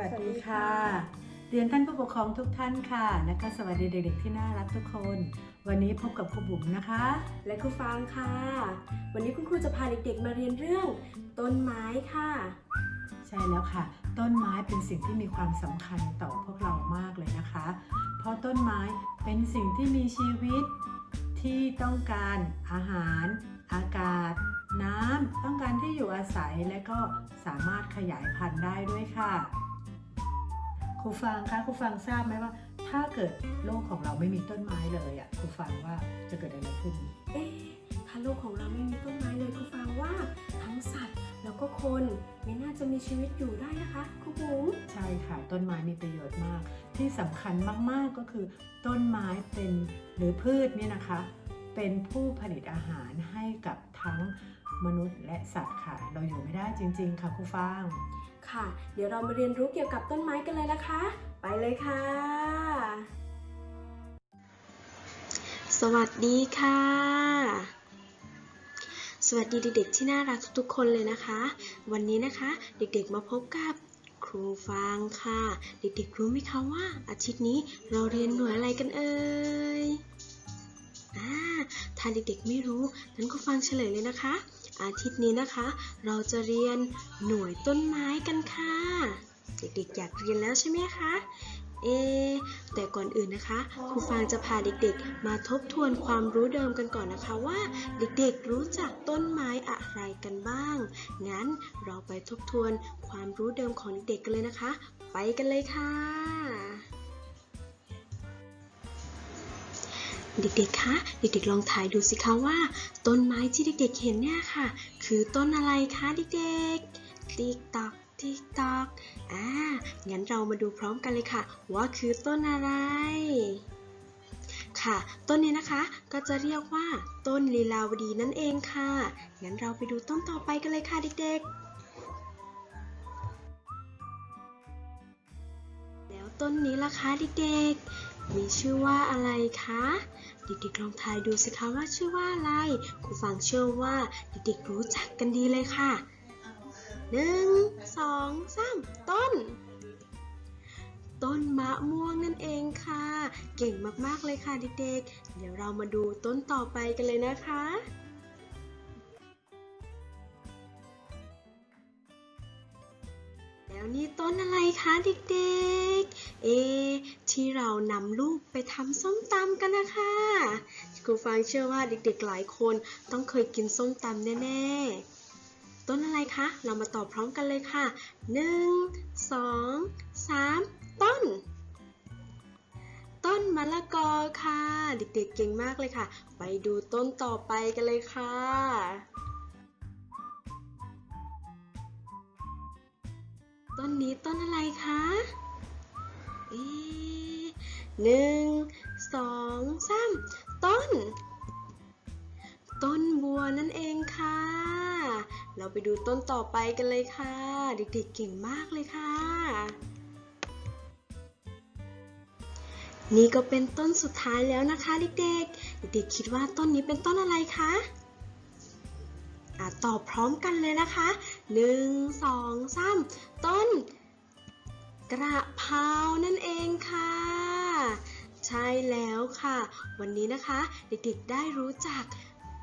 วัสดีค่ะ เรียนท่านผู้ปกครองทุกท่านค่ะและก็สวัสดีเด็กๆที่น่ารักทุกคน วันนี้พบกับครูบุ๋มนะคะ และครูฟางค่ะ วันนี้คุณครูจะพาเด็กๆมาเรียนเรื่อง ต้นไม้ค่ะ ใช่แล้วค่ะ ต้นไม้เป็นสิ่งที่มีความสำคัญต่อพวกเรามากเลยนะคะ เพราะต้นไม้เป็นสิ่งที่มีชีวิตที่ต้องการอาหาร อากาศ น้ำต้องการที่อยู่อาศัยและก็สามารถขยายพันธุ์ได้ด้วยค่ะค รูฟังคะครูฟังทราบไหมว่า ถ้าเกิดโลกของเราไม่มีต้นไม้เลยอะครูฟังว่าจะเกิดอะไรขึ้น เอ๊ะถ้าโลกของเราไม่มีต้นไม้เลยครูฟางว่าทั้งสัตว์แล้วก็คนไม่น่าจะมีชีวิตอยู่ได้นะคะครูบุ๋มใช่ค่ะต้นไม้มีประโยชน์มาก ที่สำคัญมากๆก็คือ ต้นไม้เป็นหรือพืชเนี่ยนะคะ เป็นผู้ผลิตอาหารให้กับทั้งมนุษย์และสัตว์ค่ะ เราอยู่ไม่ได้จริง ๆ ค่ะครูฟาง ค่ะ เดี๋ยวเรามาเรียนรู้เกี่ยวกับต้นไม้กันเลยนะคะ ไปเลยค่ะ สวัสดีค่ะ สวัสดีเด็กๆที่น่ารักทุกๆคนเลยนะคะ วันนี้นะคะเด็กๆมาพบกับครูฟางค่ะ เด็กๆรู้ไหมคะว่า อาทิตย์นี้เราเรียนหน่วยอะไรกันเอ่ยอ่าถ้าเด็กๆไม่รู้นั้นก็ฟังเฉลยเลยนะคะ อาทิตย์นี้นะคะ เราจะเรียนหน่วยต้นไม้กันค่ะ เด็กๆอยากเรียนแล้วใช่ไหมคะเอ แต่ก่อนอื่นนะคะ ครูฟางจะพาเด็กๆ มาทบทวนความรู้เดิมกันก่อนนะคะว่าเด็กๆรู้จักต้นไม้อะไรกันบ้าง งั้นเราไปทบทวนความรู้เดิมของเด็กๆกันเลยนะคะ ไปกันเลยค่ะ เด็กๆ คะ เด็กๆ ลองถ่ายดูสิคะว่า ต้นไม้ที่เด็กๆ เห็นเนี่ยค่ะ คือต้นอะไรคะเด็กๆ ติ๊กตอก ติ๊กตอก อ่า งั้นเรามาดูพร้อมกันเลยค่ะ ว่าคือต้นอะไร ค่ะ ต้นนี้นะคะก็จะเรียกว่าต้นลีลาวดีนั่นเองค่ะ งั้นเราไปดูต้นต่อไปกันเลยค่ะเด็กๆแล้วต้นนี้ล่ะคะเด็ก มีชื่อว่าอะไรคะ เด็กๆลองทายดูสิคะว่าชื่อว่าอะไรครูฟังเชื่อว่าเด็กๆรู้จักกันดีเลยค่ะหนึ่งสองสามต้น ต้นมะม่วงนั่นเองค่ะ เก่งมากๆเลยค่ะเด็กๆ เดี๋ยวเรามาดูต้นต่อไปกันเลยนะคะแล้วนี่ต้นอะไรคะเด็กๆ เอะ ที่เรานำลูกไปทำส้มตำกันนะคะครูฟังเชื่อว่าเด็กๆหลายคนต้องเคยกินส้มตำแน่ๆ ต้นอะไรคะ เรามาตอบพร้อมกันเลยค่ะหนึ่งสองสามต้น ต้นมะละกอค่ะ เด็กๆเก่งมากเลยค่ะ ไปดูต้นต่อไปกันเลยค่ะต้นนี้ต้นอะไรคะ หนึ่งสองสามต้น ต้นบัวนั่นเองค่ะ เราไปดูต้นต่อไปกันเลยค่ะ เด็กๆเก่งมากเลยค่ะ นี่ก็เป็นต้นสุดท้ายแล้วนะคะเด็กๆ เด็กๆคิดว่าต้นนี้เป็นต้นอะไรคะอะตอบพร้อมกันเลยนะคะหนึ่งสองสามต้น กระเพรานั่นเองค่ะ ใช่แล้วค่ะ วันนี้นะคะเด็กๆได้รู้จัก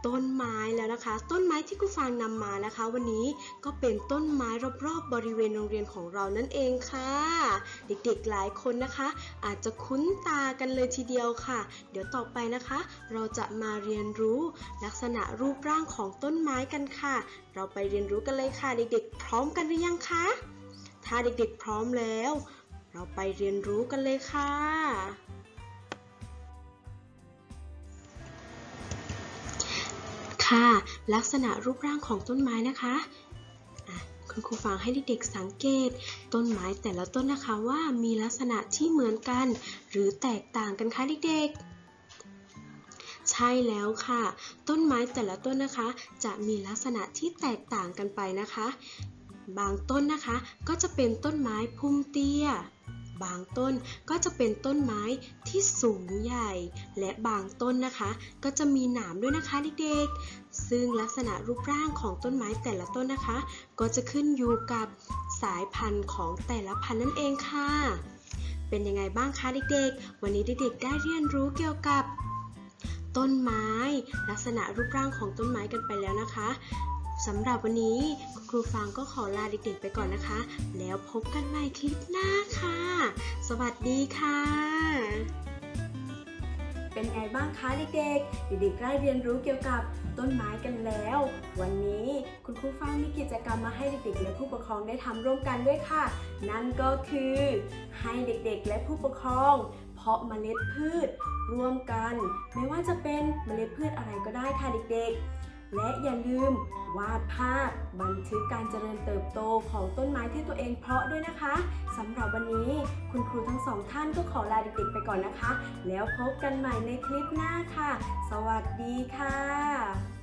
ต้นไม้แล้วนะคะ ต้นไม้ที่ครูฟางนำมานะคะ วันนี้ก็เป็นต้นไม้รอบๆบริเวณโรงเรียนของเรานั่นเองค่ะ เด็กๆหลายคนนะคะ อาจจะคุ้นตากันเลยทีเดียวค่ะ เดี๋ยวต่อไปนะคะ เราจะมาเรียนรู้ลักษณะรูปร่างของต้นไม้กันค่ะ เราไปเรียนรู้กันเลยค่ะ เด็กๆ พร้อมกันหรือยังคะ ถ้าเด็กๆพร้อมแล้ว เราไปเรียนรู้กันเลยค่ะ ค่ะ ลักษณะรูปร่างของต้นไม้นะคะคุณครูฟังให้เด็กๆสังเกต ต้นไม้แต่ละต้นนะคะว่ามีลักษณะที่เหมือนกัน หรือแตกต่างกันคะเด็กๆ ใช่แล้วค่ะ ต้นไม้แต่ละต้นนะคะ จะมีลักษณะที่แตกต่างกันไปนะคะ บางต้นนะคะ ก็จะเป็นต้นไม้พุ่มเตี้ย บางต้นก็จะเป็นต้นไม้ที่สูงใหญ่ และบางต้นนะคะ ก็จะมีหนามด้วยนะคะเด็กๆ ซึ่งลักษณะรูปร่างของต้นไม้แต่ละต้นนะคะ ก็จะขึ้นอยู่กับสายพันธุ์ของแต่ละพันธุ์นั่นเองค่ะ เป็นยังไงบ้างคะเด็กๆ วันนี้เด็กๆได้เรียนรู้เกี่ยวกับต้นไม้ ลักษณะรูปร่างของต้นไม้กันไปแล้วนะคะ สำหรับวันนี้ครูฟางก็ขอลาเด็กๆไปก่อนนะคะ แล้วพบกันใหม่คลิปหน้าค่ะ สวัสดีค่ะ เป็นไงบ้างคะเด็กๆเด็กๆได้เรียนรู้เกี่ยวกับต้นไม้กันแล้ว วันนี้คุณครูฟ้างมีกิจกรรมมาให้เด็กๆ และผู้ปกครองได้ทำร่วมกันด้วยค่ะ นั่นก็คือให้เด็กๆ และผู้ปกครอง เพาะเมล็ดพืชร่วมกัน ไม่ว่าจะเป็นเมล็ดพืชอะไรก็ได้ค่ะเด็กๆ และอย่าลืมวาดภาพบันทึกการเจริญเติบโตของต้นไม้ที่ตัวเองเพาะด้วยนะคะสำหรับวันนี้คุณครูทั้งสองท่านก็ขอลาเด็กๆไปก่อนนะคะ แล้วพบกันใหม่ในคลิปหน้าค่ะ สวัสดีค่ะ